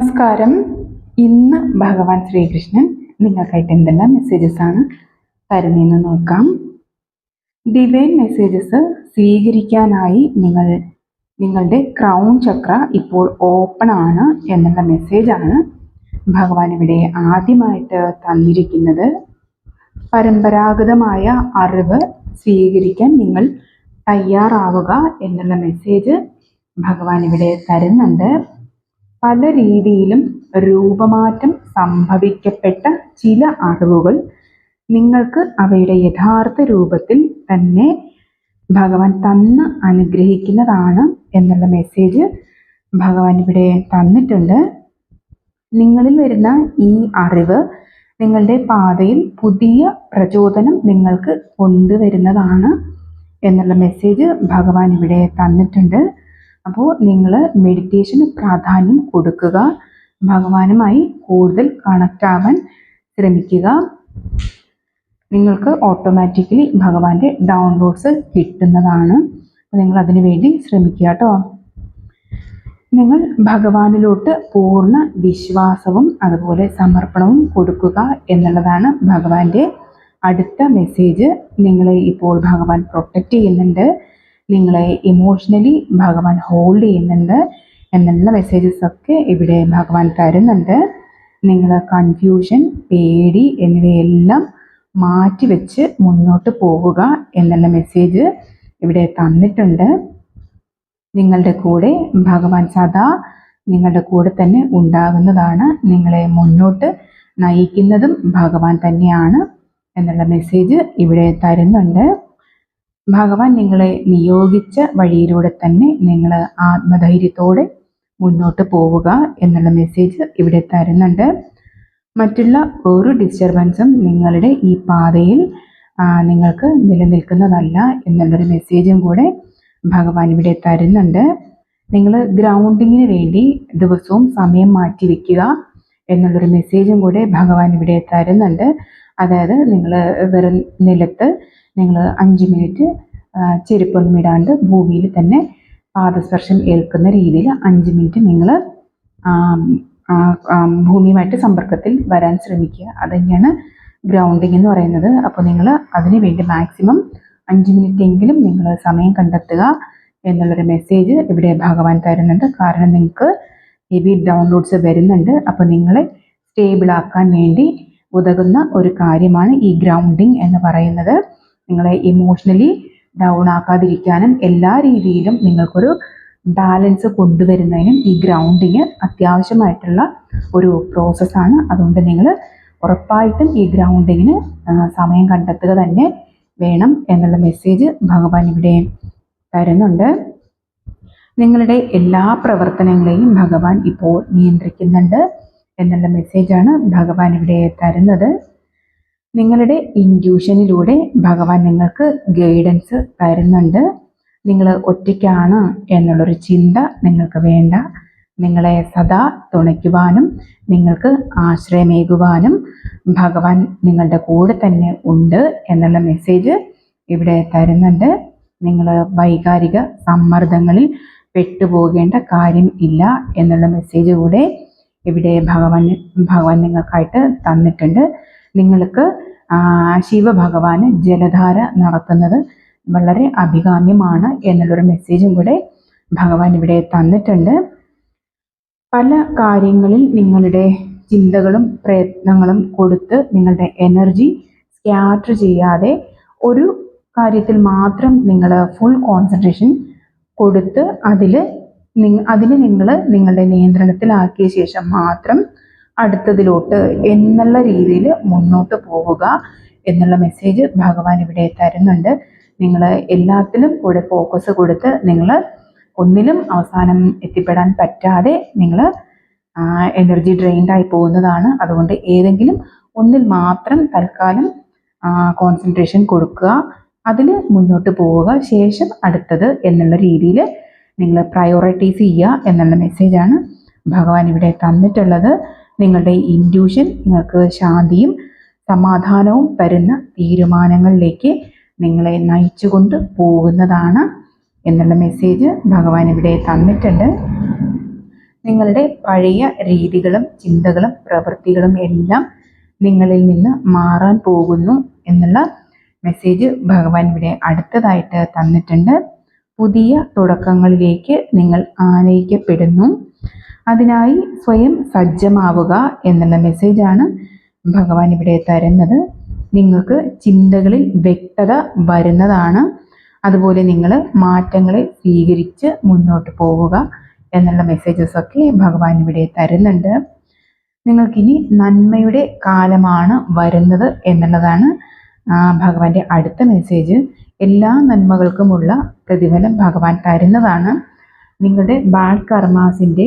നമസ്കാരം. ഇന്ന് ഭഗവാൻ ശ്രീകൃഷ്ണൻ നിങ്ങൾക്കായിട്ട് എന്തെല്ലാം മെസ്സേജസ് ആണ് തരുന്നതെന്ന് നോക്കാം. ഡിവൈൻ മെസ്സേജസ് സ്വീകരിക്കാനായി നിങ്ങൾ നിങ്ങളുടെ ക്രൗൺ ചക്ര ഇപ്പോൾ ഓപ്പൺ ആണ് എന്നുള്ള മെസ്സേജ് ആണ് ഭഗവാൻ ഇവിടെ ആദ്യമായിട്ട് തന്നിരിക്കുന്നത്. പരമ്പരാഗതമായ അറിവ് സ്വീകരിക്കാൻ നിങ്ങൾ തയ്യാറാവുക എന്നുള്ള മെസ്സേജ് ഭഗവാൻ ഇവിടെ തരുന്നുണ്ട്. പല രീതിയിലും രൂപമാറ്റം സംഭവിക്കപ്പെട്ട ചില അറിവുകൾ നിങ്ങൾക്ക് അവയുടെ യഥാർത്ഥ രൂപത്തിൽ തന്നെ ഭഗവാൻ തന്ന് അനുഗ്രഹിക്കുന്നതാണ് എന്നുള്ള മെസ്സേജ് ഭഗവാൻ ഇവിടെ തന്നിട്ടുണ്ട്. നിങ്ങളിൽ വരുന്ന ഈ അറിവ് നിങ്ങളുടെ പാതയിൽ പുതിയ പ്രചോദനം നിങ്ങൾക്ക് കൊണ്ടുവരുന്നതാണ് എന്നുള്ള മെസ്സേജ് ഭഗവാൻ ഇവിടെ തന്നിട്ടുണ്ട്. അപ്പോൾ നിങ്ങൾ മെഡിറ്റേഷന് പ്രാധാന്യം കൊടുക്കുക. ഭഗവാനുമായി കൂടുതൽ കണക്റ്റ് ആവാൻ ശ്രമിക്കുക. നിങ്ങൾക്ക് ഓട്ടോമാറ്റിക്കലി ഭഗവാന്റെ ഡൗൺലോഡ്സ് കിട്ടുന്നതാണ്. നിങ്ങൾ അതിനു വേണ്ടി ശ്രമിക്കുക കേട്ടോ. നിങ്ങൾ ഭഗവാനിലോട്ട് പൂർണ വിശ്വാസവും അതുപോലെ സമർപ്പണവും കൊടുക്കുക എന്നുള്ളതാണ് ഭഗവാന്റെ അടുത്ത മെസ്സേജ് നിങ്ങളെ ഇപ്പോൾ ഭഗവാൻ പ്രൊട്ടക്റ്റ് ചെയ്യുന്നുണ്ട്. നിങ്ങളെ ഇമോഷണലി ഭഗവാൻ ഹോൾഡ് ചെയ്യുന്നുണ്ട് എന്നുള്ള മെസ്സേജസ് ഒക്കെ ഇവിടെ ഭഗവാൻ തരുന്നുണ്ട്. നിങ്ങൾ കൺഫ്യൂഷൻ പേടി എന്നിവയെല്ലാം മാറ്റിവെച്ച് മുന്നോട്ട് പോവുക എന്നുള്ള മെസ്സേജ് ഇവിടെ തന്നിട്ടുണ്ട്. നിങ്ങളുടെ കൂടെ ഭഗവാൻ സദാ നിങ്ങളുടെ കൂടെ തന്നെ ഉണ്ടാകുന്നതാണ്. നിങ്ങളെ മുന്നോട്ട് നയിക്കുന്നതും ഭഗവാൻ തന്നെയാണ് എന്നുള്ള മെസ്സേജ് ഇവിടെ തരുന്നുണ്ട്. ഭഗവാൻ നിങ്ങളെ നിയോഗിച്ച വഴിയിലൂടെ തന്നെ നിങ്ങൾ ആത്മധൈര്യത്തോടെ മുന്നോട്ട് പോവുക എന്നുള്ള മെസ്സേജ് ഇവിടെ തരുന്നുണ്ട്. മറ്റുള്ള ഒരു ഡിസ്റ്റർബൻസും നിങ്ങളുടെ ഈ പാതയിൽ നിങ്ങൾക്ക് നിലനിൽക്കുന്നതല്ല എന്നുള്ളൊരു മെസ്സേജും കൂടെ ഭഗവാൻ ഇവിടെ തരുന്നുണ്ട്. നിങ്ങൾ ഗ്രൗണ്ടിങ്ങിന് വേണ്ടി ദിവസവും സമയം മാറ്റി വെക്കുക എന്നുള്ളൊരു മെസ്സേജും കൂടെ ഭഗവാൻ ഇവിടെ തരുന്നുണ്ട്. അതായത് നിങ്ങൾ വെറും നിലത്ത് നിങ്ങൾ അഞ്ച് മിനിറ്റ് ചെരുപ്പൊന്നും ഇടാണ്ട് ഭൂമിയിൽ തന്നെ പാദസ്പർശം ഏൽക്കുന്ന രീതിയിൽ അഞ്ച് മിനിറ്റ് നിങ്ങൾ ഭൂമിയുമായിട്ട് സമ്പർക്കത്തിൽ വരാൻ ശ്രമിക്കുക. അത് തന്നെയാണ് ഗ്രൗണ്ടിങ് എന്ന് പറയുന്നത്. അപ്പോൾ നിങ്ങൾ അതിന് വേണ്ടി മാക്സിമം അഞ്ച് മിനിറ്റ് എങ്കിലും നിങ്ങൾ സമയം കണ്ടെത്തുക എന്നുള്ളൊരു മെസ്സേജ് ഇവിടെ ഭഗവാൻ തരുന്നുണ്ട്. കാരണം നിങ്ങൾക്ക് ഹെവി ഡൗൺലോഡ്സ് വരുന്നുണ്ട്. അപ്പോൾ നിങ്ങളെ സ്റ്റേബിളാക്കാൻ വേണ്ടി ഉതകുന്ന ഒരു കാര്യമാണ് ഈ ഗ്രൗണ്ടിങ് എന്ന് പറയുന്നത്. നിങ്ങളെ ഇമോഷണലി ഡൗൺ ആക്കാതിരിക്കാനും എല്ലാ രീതിയിലും നിങ്ങൾക്കൊരു ബാലൻസ് കൊണ്ടുവരുന്നതിനും ഈ ഗ്രൗണ്ടിങ് അത്യാവശ്യമായിട്ടുള്ള ഒരു പ്രോസസ്സാണ് അതുകൊണ്ട് നിങ്ങൾ ഉറപ്പായിട്ടും ഈ ഗ്രൗണ്ടിങ്ങിന് സമയം കണ്ടെത്തുക തന്നെ വേണം എന്നുള്ള മെസ്സേജ് ഭഗവാൻ ഇവിടെ തരുന്നുണ്ട്. നിങ്ങളുടെ എല്ലാ പ്രവർത്തനങ്ങളെയും ഭഗവാൻ ഇപ്പോൾ നിയന്ത്രിക്കുന്നുണ്ട് എന്നുള്ള മെസ്സേജാണ് ഭഗവാൻ ഇവിടെ തരുന്നത്. നിങ്ങളുടെ ഇൻഡ്യൂഷനിലൂടെ ഭഗവാൻ നിങ്ങൾക്ക് ഗൈഡൻസ് തരുന്നുണ്ട്. നിങ്ങൾ ഒറ്റയ്ക്കാണ് എന്നുള്ളൊരു ചിന്ത നിങ്ങൾക്ക് വേണ്ട. നിങ്ങളെ സദാ തുണയ്ക്കുവാനും നിങ്ങൾക്ക് ആശ്രയമേകുവാനും ഭഗവാൻ നിങ്ങളുടെ കൂടെ തന്നെ ഉണ്ട് എന്നുള്ള മെസ്സേജ് ഇവിടെ തരുന്നുണ്ട്. നിങ്ങൾ വൈകാരിക സമ്മർദ്ദങ്ങളിൽ പെട്ടുപോകേണ്ട കാര്യം ഇല്ല എന്നുള്ള മെസ്സേജ് കൂടെ ഇവിടെ ഭഗവാൻ ഭഗവാൻ നിങ്ങൾക്കായിട്ട് തന്നിട്ടുണ്ട്. നിങ്ങൾക്ക് ശിവഭഗവാന് ജലധാര നടത്തുന്നത് വളരെ അഭികാമ്യമാണ് എന്നുള്ളൊരു മെസ്സേജും കൂടെ ഭഗവാൻ ഇവിടെ തന്നിട്ടുണ്ട്. പല കാര്യങ്ങളിൽ നിങ്ങളുടെ ചിന്തകളും പ്രയത്നങ്ങളും കൊടുത്ത് നിങ്ങളുടെ എനർജി സ്കാറ്റർ ചെയ്യാതെ ഒരു കാര്യത്തിൽ മാത്രം നിങ്ങൾ ഫുൾ കോൺസെൻട്രേഷൻ കൊടുത്ത് അതിൽ അതിനെ നിങ്ങൾ നിങ്ങളുടെ നിയന്ത്രണത്തിലാക്കിയ ശേഷം മാത്രം അടുത്തതിലോട്ട് എന്നുള്ള രീതിയിൽ മുന്നോട്ട് പോവുക എന്നുള്ള മെസ്സേജ് ഭഗവാൻ ഇവിടെ തരുന്നുണ്ട്. നിങ്ങൾ എല്ലാത്തിലും കൂടെ ഫോക്കസ് കൊടുത്ത് നിങ്ങൾ ഒന്നിലും അവസാനം എത്തിപ്പെടാൻ പറ്റാതെ നിങ്ങൾ എനർജി ഡ്രെയിൻഡ് ആയി പോകുന്നതാണ്. അതുകൊണ്ട് ഏതെങ്കിലും ഒന്നിൽ മാത്രം തൽക്കാലം കോൺസെൻട്രേഷൻ കൊടുക്കുക. അതിൽ മുന്നോട്ട് പോവുക. ശേഷം അടുത്തത് എന്നുള്ള രീതിയിൽ നിങ്ങൾ പ്രയോറിറ്റൈസ് ചെയ്യുക എന്നുള്ള മെസ്സേജാണ് ഭഗവാൻ ഇവിടെ തന്നിട്ടുള്ളത്. നിങ്ങളുടെ ഇൻഡ്യൂഷൻ നിങ്ങൾക്ക് ശാന്തിയും സമാധാനവും തരുന്ന തീരുമാനങ്ങളിലേക്ക് നിങ്ങളെ നയിച്ചുകൊണ്ട് പോകുന്നതാണ് എന്നുള്ള മെസ്സേജ് ഭഗവാൻ ഇവിടെ തന്നിട്ടുണ്ട്. നിങ്ങളുടെ പഴയ രീതികളും ചിന്തകളും പ്രവൃത്തികളും എല്ലാം നിങ്ങളിൽ നിന്ന് മാറാൻ പോകുന്നു എന്നുള്ള മെസ്സേജ് ഭഗവാൻ ഇവിടെ അടുത്തതായിട്ട് തന്നിട്ടുണ്ട്. പുതിയ തുടക്കങ്ങളിലേക്ക് നിങ്ങൾ ആനയിക്കപ്പെടുന്നു. അതിനായി സ്വയം സജ്ജമാവുക എന്നുള്ള മെസ്സേജാണ് ഭഗവാൻ ഇവിടെ തരുന്നത്. നിങ്ങൾക്ക് ചിന്തകളിൽ വ്യക്തത വരുന്നതാണ്. അതുപോലെ നിങ്ങൾ മാറ്റങ്ങളെ സ്വീകരിച്ച് മുന്നോട്ട് പോവുക എന്നുള്ള മെസ്സേജസൊക്കെ ഭഗവാൻ ഇവിടെ തരുന്നുണ്ട്. നിങ്ങൾക്കിനി നന്മയുടെ കാലമാണ് വരുന്നത് എന്നുള്ളതാണ് ഭഗവാന്റെ അടുത്ത മെസ്സേജ് എല്ലാ നന്മകൾക്കുമുള്ള പ്രതിഫലം ഭഗവാൻ തരുന്നതാണ്. നിങ്ങളുടെ ബാഡ് കർമാസിന്റെ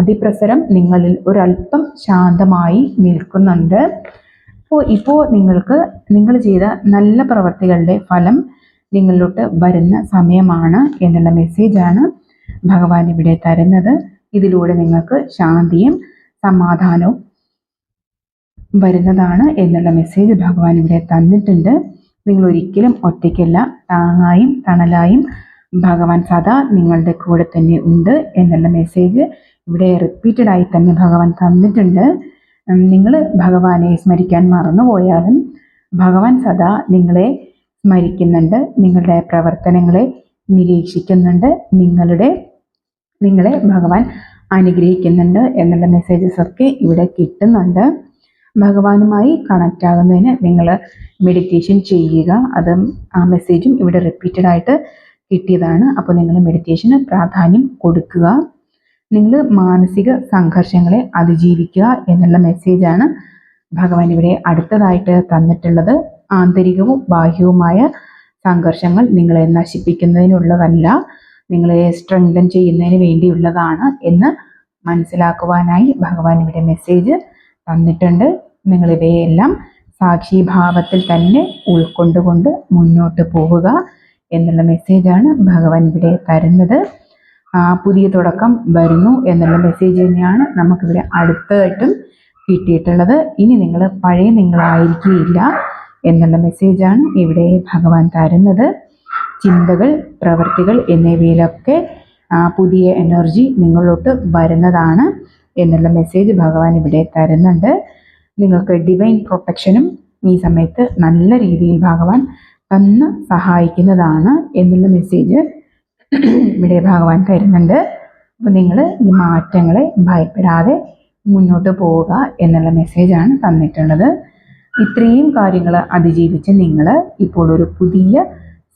അതിപ്രസരം നിങ്ങളിൽ ഒരല്പം ശാന്തമായി നിൽക്കുന്നുണ്ട്. അപ്പോൾ ഇപ്പോൾ നിങ്ങൾക്ക് നിങ്ങൾ ചെയ്ത നല്ല പ്രവർത്തികളുടെ ഫലം നിങ്ങളിലോട്ട് വരുന്ന സമയമാണ് എന്നുള്ള മെസ്സേജാണ് ഭഗവാൻ ഇവിടെ തരുന്നത്. ഇതിലൂടെ നിങ്ങൾക്ക് ശാന്തിയും സമാധാനവും വരുന്നതാണ് എന്നുള്ള മെസ്സേജ് ഭഗവാൻ ഇവിടെ തന്നിട്ടുണ്ട്. നിങ്ങൾ ഒരിക്കലും ഒറ്റയ്ക്കല്ല താങ്ങായും തണലായും ഭഗവാൻ സദാ നിങ്ങളുടെ കൂടെ തന്നെ ഉണ്ട് എന്നുള്ള മെസ്സേജ് ഇവിടെ റിപ്പീറ്റഡ് ആയി തന്നെ ഭഗവാൻ തന്നിട്ടുണ്ട്. നിങ്ങൾ ഭഗവാനെ സ്മരിക്കാൻ മറന്നുപോയാലും ഭഗവാൻ സദാ നിങ്ങളെ സ്മരിക്കുന്നുണ്ട് നിങ്ങളുടെ പ്രവർത്തനങ്ങളെ നിരീക്ഷിക്കുന്നുണ്ട് നിങ്ങളുടെ നിങ്ങളെ ഭഗവാൻ അനുഗ്രഹിക്കുന്നുണ്ട് എന്നുള്ള മെസ്സേജസ് ഒക്കെ ഇവിടെ കിട്ടുന്നുണ്ട്. ഭഗവാനുമായി കണക്റ്റ് ആകുന്നതിന് നിങ്ങൾ മെഡിറ്റേഷൻ ചെയ്യുക അതും ആ മെസ്സേജും ഇവിടെ റിപ്പീറ്റഡ് ആയിട്ട് കിട്ടിയതാണ്. അപ്പോൾ നിങ്ങൾ മെഡിറ്റേഷന് പ്രാധാന്യം കൊടുക്കുക. നിങ്ങൾ മാനസിക സംഘർഷങ്ങളെ അതിജീവിക്കുക എന്നുള്ള മെസ്സേജാണ് ഭഗവാൻ ഇവിടെ അടുത്തതായിട്ട് തന്നിട്ടുള്ളത്. ആന്തരികവും ബാഹ്യവുമായ സംഘർഷങ്ങൾ നിങ്ങളെ നശിപ്പിക്കുന്നതിനുള്ളതല്ല നിങ്ങളെ സ്ട്രെങ്തൻ ചെയ്യുന്നതിന് വേണ്ടിയുള്ളതാണ് എന്ന് മനസ്സിലാക്കുവാനായി ഭഗവാൻ ഇവിടെ മെസ്സേജ് തന്നിട്ടുണ്ട്. നിങ്ങളിവയെല്ലാം സാക്ഷിഭാവത്തിൽ തന്നെ ഉൾക്കൊണ്ടുകൊണ്ട് മുന്നോട്ട് പോവുക. എന്നുള്ള മെസ്സേജാണ് ഭഗവാൻ ഇവിടെ തരുന്നത്. പുതിയ തുടക്കം വരുന്നു എന്നുള്ള മെസ്സേജ് തന്നെയാണ് നമുക്കിവിടെ അടുത്തായിട്ടും കിട്ടിയിട്ടുള്ളത്. ഇനി നിങ്ങൾ പഴയ നിങ്ങളായിരിക്കുകയില്ല എന്നുള്ള മെസ്സേജാണ് ഇവിടെ ഭഗവാൻ തരുന്നത്. ചിന്തകൾ പ്രവൃത്തികൾ എന്നിവയിലൊക്കെ പുതിയ എനർജി നിങ്ങളോട്ട് വരുന്നതാണ് എന്നുള്ള മെസ്സേജ് ഭഗവാൻ ഇവിടെ തരുന്നുണ്ട്. നിങ്ങൾക്ക് ഡിവൈൻ പ്രൊട്ടക്ഷനും ഈ സമയത്ത് നല്ല രീതിയിൽ ഭഗവാൻ തന്ന് സഹായിക്കുന്നതാണ് എന്നുള്ള മെസ്സേജ് ഇവിടെ ഭഗവാൻ തരുന്നുണ്ട്. അപ്പോൾ നിങ്ങൾ ഈ മാറ്റങ്ങളെ ഭയപ്പെടാതെ മുന്നോട്ട് പോവുക എന്നുള്ള മെസ്സേജാണ് തന്നിട്ടുള്ളത്. ഇത്രയും കാര്യങ്ങൾ അതിജീവിച്ച് നിങ്ങൾ ഇപ്പോൾ ഒരു പുതിയ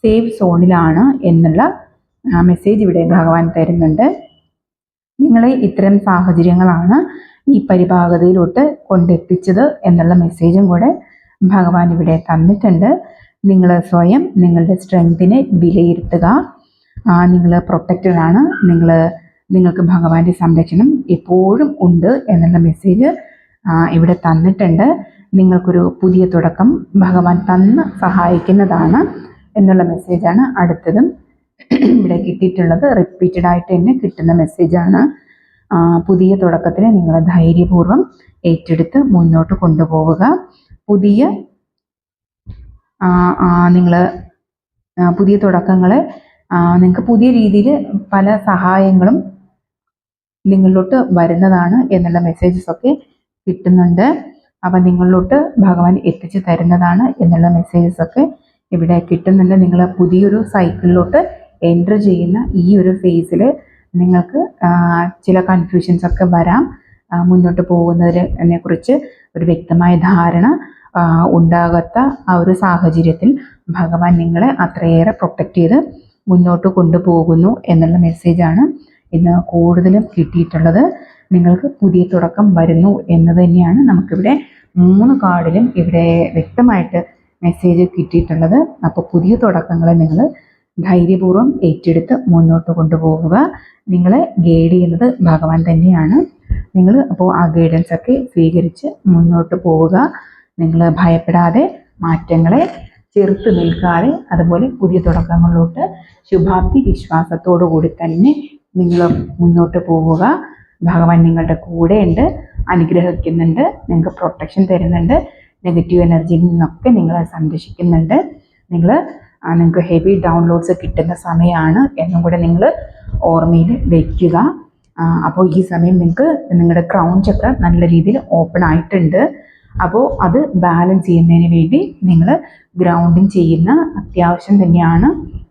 സേഫ് സോണിലാണ് എന്നുള്ള മെസ്സേജ് ഇവിടെ ഭഗവാൻ തരുന്നുണ്ട്. നിങ്ങളെ ഇത്തരം സാഹചര്യങ്ങളാണ് ഈ പരിഭാഗതയിലോട്ട് കൊണ്ടെത്തിച്ചത് എന്നുള്ള മെസ്സേജും കൂടെ ഭഗവാൻ ഇവിടെ തന്നിട്ടുണ്ട്. നിങ്ങൾ സ്വയം നിങ്ങളുടെ സ്ട്രെങ്തിനെ വിലയിരുത്തുക. നിങ്ങൾ പ്രൊട്ടക്റ്റഡ് ആണ്. നിങ്ങൾ നിങ്ങൾക്ക് ഭഗവാന്റെ സംരക്ഷണം എപ്പോഴും ഉണ്ട് എന്നുള്ള മെസ്സേജ് ഇവിടെ തന്നിട്ടുണ്ട്. നിങ്ങൾക്കൊരു പുതിയ തുടക്കം ഭഗവാൻ തന്ന് സഹായിക്കുന്നതാണ് എന്നുള്ള മെസ്സേജാണ് അടുത്തതും. ഇവിടെ കിട്ടിയിട്ടുള്ളത് റിപ്പീറ്റഡ് ആയിട്ട് തന്നെ കിട്ടുന്ന മെസ്സേജാണ് പുതിയ തുടക്കത്തിന് നിങ്ങൾ ധൈര്യപൂർവം ഏറ്റെടുത്ത് മുന്നോട്ട് കൊണ്ടുപോവുക. പുതിയ നിങ്ങൾ പുതിയ തുടക്കങ്ങളെ നിങ്ങൾക്ക് പുതിയ രീതിയിൽ പല സഹായങ്ങളും നിങ്ങളിലോട്ട് വരുന്നതാണ് എന്നുള്ള മെസ്സേജസ് ഒക്കെ കിട്ടുന്നുണ്ട്. അപ്പം നിങ്ങളിലോട്ട് ഭഗവാൻ എത്തിച്ചു തരുന്നതാണ് എന്നുള്ള മെസ്സേജസ് ഒക്കെ ഇവിടെ കിട്ടുന്നുണ്ട്. നിങ്ങൾ പുതിയൊരു സൈക്കിളിലോട്ട് എന്റർ ചെയ്യുന്ന ഈ ഒരു ഫേസിൽ നിങ്ങൾക്ക് ചില കൺഫ്യൂഷൻസ് ഒക്കെ വരാം. മുന്നോട്ട് പോകുന്നതിനെ കുറിച്ച് ഒരു വ്യക്തമായ ധാരണ ഉണ്ടാകാത്ത ആ ഒരു സാഹചര്യത്തിൽ ഭഗവാൻ നിങ്ങളെ അത്രയേറെ പ്രൊട്ടക്റ്റ് ചെയ്ത് മുന്നോട്ട് കൊണ്ടുപോകുന്നു എന്നുള്ള മെസ്സേജാണ് ഇന്ന് കൂടുതലും കിട്ടിയിട്ടുള്ളത്. നിങ്ങൾക്ക് പുതിയ തുടക്കം വരുന്നു എന്ന് തന്നെയാണ് നമുക്കിവിടെ മൂന്ന് കാർഡിലും ഇവിടെ വ്യക്തമായിട്ട് മെസ്സേജ് കിട്ടിയിട്ടുള്ളത്. അപ്പോൾ പുതിയ തുടക്കങ്ങളെ നിങ്ങൾ ധൈര്യപൂർവം ഏറ്റെടുത്ത് മുന്നോട്ട് കൊണ്ടുപോകുക നിങ്ങളെ ഗൈഡ് ചെയ്യുന്നത് ഭഗവാൻ തന്നെയാണ്. നിങ്ങൾ അപ്പോൾ ആ ഗൈഡൻസ് ഒക്കെ സ്വീകരിച്ച് മുന്നോട്ട് പോവുക. നിങ്ങൾ ഭയപ്പെടാതെ മാറ്റങ്ങളെ ചെറുത്ത് നിൽക്കാതെ അതുപോലെ പുതിയ തുടക്കങ്ങളിലോട്ട് ശുഭാപ്തി വിശ്വാസത്തോടു കൂടി തന്നെ നിങ്ങൾ മുന്നോട്ട് പോവുക. ഭഗവാൻ നിങ്ങളുടെ ഉണ്ട് അനുഗ്രഹിക്കുന്നുണ്ട് നിങ്ങൾക്ക് പ്രൊട്ടക്ഷൻ തരുന്നുണ്ട് നെഗറ്റീവ് എനർജിയിൽ നിന്നൊക്കെ നിങ്ങളെ സംരക്ഷിക്കുന്നുണ്ട്. നിങ്ങൾ നിങ്ങൾക്ക് ഹെവി ഡൗൺലോഡ്സ് കിട്ടുന്ന സമയമാണ് എന്നും കൂടെ നിങ്ങൾ ഓർമ്മയിൽ വയ്ക്കുക അപ്പോൾ ഈ സമയം നിങ്ങൾക്ക് നിങ്ങളുടെ ക്രൗൺ ചക്ര നല്ല രീതിയിൽ ഓപ്പൺ ആയിട്ടുണ്ട്. അപ്പോൾ അത് ബാലൻസ് ചെയ്യുന്നതിന് വേണ്ടി നിങ്ങൾ ഗ്രൗണ്ടിങ് ചെയ്യുന്ന അത്യാവശ്യം തന്നെയാണ്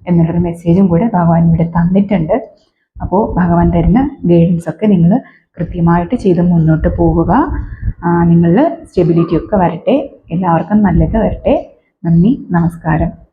എന്നുള്ളൊരു മെസ്സേജും കൂടെ ഭഗവാൻ ഇവിടെ തന്നിട്ടുണ്ട്. അപ്പോൾ ഭഗവാൻ തരുന്ന ഗൈഡൻസ് ഒക്കെ നിങ്ങൾ കൃത്യമായിട്ട് ചെയ്ത് മുന്നോട്ട് പോവുക. നിങ്ങളിൽ സ്റ്റെബിലിറ്റി ഒക്കെ വരട്ടെ. എല്ലാവർക്കും നല്ലത് വരട്ടെ. നന്ദി നമസ്കാരം.